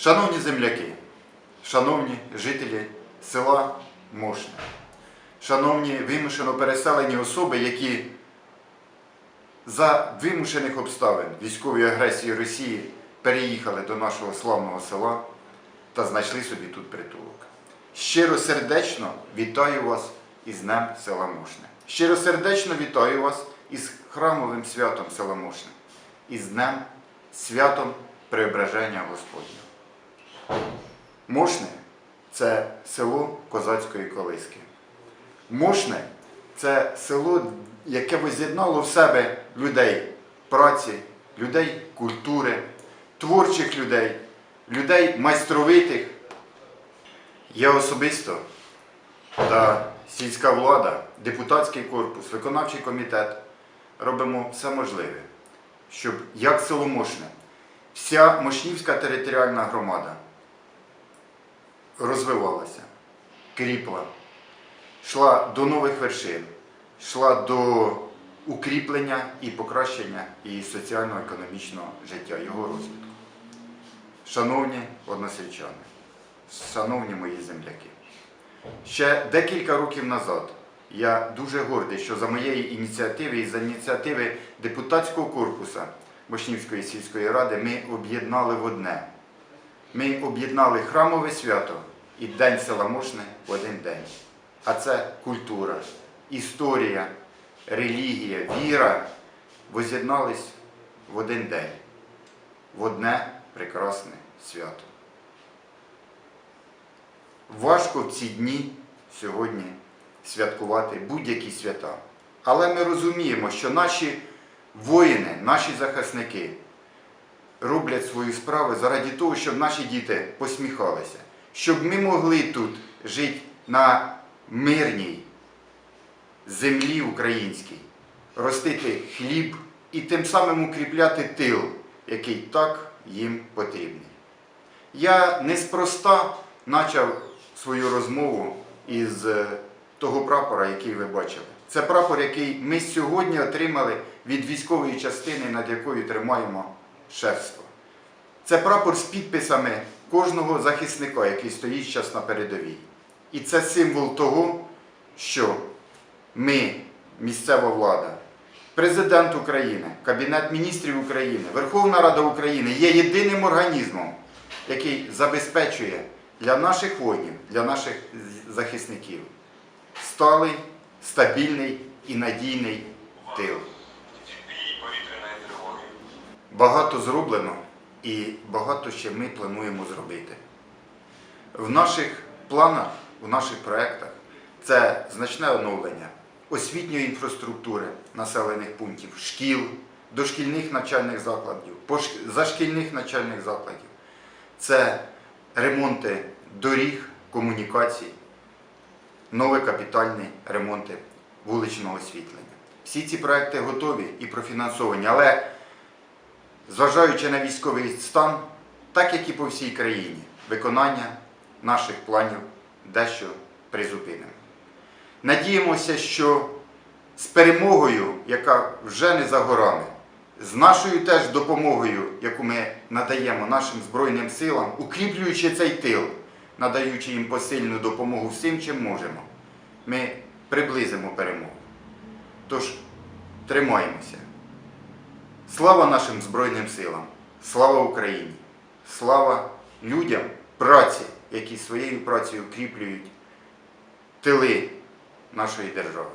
Шановні земляки, шановні жителі села Мошне, шановні вимушено переселені особи, які за вимушених обставин військової агресії Росії переїхали до нашого славного села та знайшли собі тут притулок. Щиро сердечно вітаю вас із Днем села Мошне. Щиро сердечно вітаю вас із храмовим святом села Мошне, із Днем святом Преображення Господнього. Мошне це село козацької колиски. Мошне це село, яке воз'єднало в себе людей праці, людей культури, творчих людей, людей майстровитих. Я особисто та сільська влада, депутатський корпус, виконавчий комітет робимо все можливе, щоб як село Мошне, вся Мошнівська територіальна громада розвивалася, кріпла, йшла до нових вершин, йшла до укріплення і покращення її соціально-економічного життя, його розвитку. Шановні односельчани, шановні мої земляки, ще декілька років назад я дуже гордий, що за моєї ініціативи і за ініціативи депутатського корпусу Мошнівської сільської ради ми об'єднали в одне. Ми об'єднали храмове свято і День села Мошне в один день. А це культура, історія, релігія, віра воз'єднались в один день, в одне прекрасне свято. Важко в ці дні сьогодні святкувати будь-які свята. Але ми розуміємо, що наші воїни, наші захисники роблять свою справу заради того, щоб наші діти посміхалися, щоб ми могли тут жити на мирній землі українській, ростити хліб і тим самим укріпляти тил, який так їм потрібний. Я неспроста почав свою розмову із е, того прапора, який ви бачили. Це прапор, який ми сьогодні отримали від військової частини, над якою тримаємо шефство. Це прапор з підписами кожного захисника, який стоїть зараз на передовій. І це символ того, що ми, місцева влада, Президент України, Кабінет міністрів України, Верховна Рада України є єдиним організмом, який забезпечує для наших воїнів, для наших захисників сталий, стабільний і надійний тил. Багато зроблено і багато ще ми плануємо зробити. В наших планах, в наших проєктах це значне оновлення освітньої інфраструктури населених пунктів, шкіл, дошкільних навчальних закладів, зашкільних навчальних закладів. Це ремонти доріг, комунікацій, нові капітальні ремонти вуличного освітлення. Всі ці проекти готові і профінансовані, але зважаючи на військовий стан, так як і по всій країні, виконання наших планів дещо призупинено. Надіємося, що з перемогою, яка вже не за горами, з нашою теж допомогою, яку ми надаємо нашим Збройним силам, укріплюючи цей тил, надаючи їм посильну допомогу всім, чим можемо, ми приблизимо перемогу. Тож тримаємося. Слава нашим Збройним силам! Слава Україні! Слава людям праці, які своєю працею укріплюють тили нашої держави.